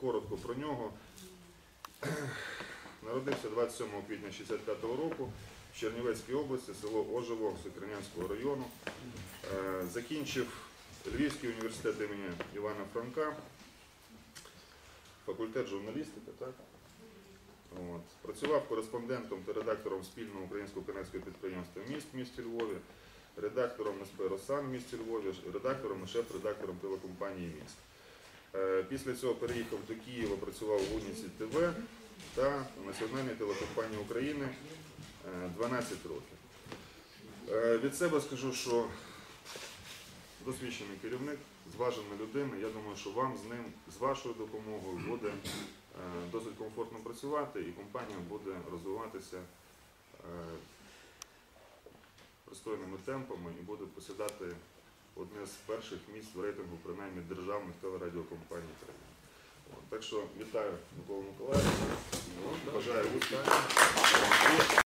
коротко про нього. Народився 27 квітня 65 року в Чернівецькій області, село Ожево Сокирянського району. Е, Закінчив Львівський університет імені Івана Франка, факультет журналістики, так? От. Працював кореспондентом та редактором спільного українсько-канадського підприємства міст в місті Львові, редактором СП Росан в місті Львові, редактором і шеф-редактором телекомпанії Міст. Е, Після цього переїхав до Києва, працював в Уніці ТВ та Національній телекомпанії України е, 12 років. Е, Від себе скажу, що досвідчений керівник, зважена людина. Я думаю, що вам з ним, з вашою допомогою буде е, досить комфортно працювати і компанія буде розвиватися е, пристойними темпами і буде посідати одне з перших місць в рейтингу принаймні державних телерадіокомпаній країни. Так що вітаю Микола Миколаївича, бажаю успіхів.